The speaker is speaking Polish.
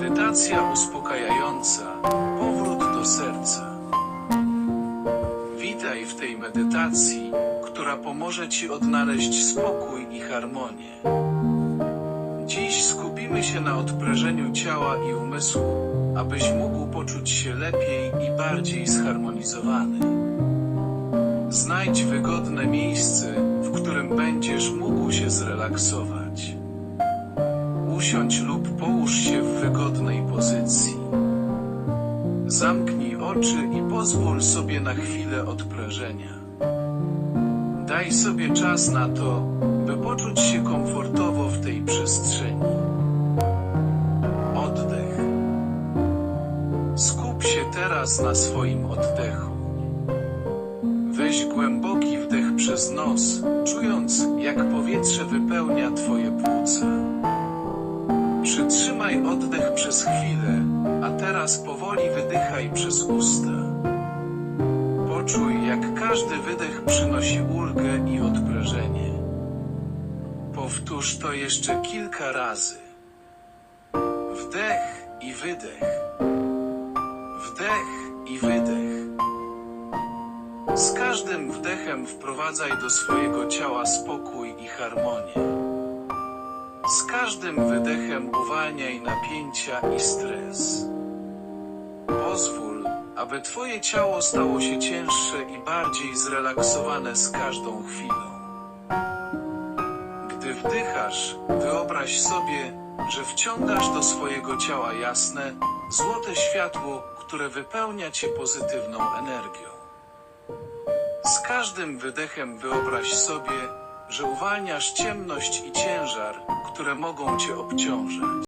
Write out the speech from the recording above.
Medytacja uspokajająca. Powrót do serca. Witaj w tej medytacji, która pomoże Ci odnaleźć spokój i harmonię. Dziś skupimy się na odprężeniu ciała i umysłu, abyś mógł poczuć się lepiej i bardziej zharmonizowany. Znajdź wygodne miejsce, w którym będziesz mógł się zrelaksować. Usiądź lub połóż się w wygodnej pozycji. Zamknij oczy i pozwól sobie na chwilę odprężenia. Daj sobie czas na to, by poczuć się komfortowo w tej przestrzeni. Oddech. Skup się teraz na swoim oddechu. Weź głęboki wdech przez nos, Przytrzymaj oddech przez chwilę, a teraz powoli wydychaj przez usta. Poczuj, jak każdy wydech przynosi ulgę i odprężenie. Powtórz to jeszcze kilka razy. Wdech i wydech. Wdech i wydech. Z każdym wdechem wprowadzaj do swojego ciała spokój i harmonię. Z każdym wydechem uwalniaj napięcia i stres. Pozwól, aby Twoje ciało stało się cięższe i bardziej zrelaksowane z każdą chwilą. Gdy wdychasz, wyobraź sobie, że wciągasz do swojego ciała jasne, złote światło, które wypełnia Cię pozytywną energią. Z każdym wydechem wyobraź sobie, że uwalniasz ciemność i ciężar, które mogą Cię obciążać.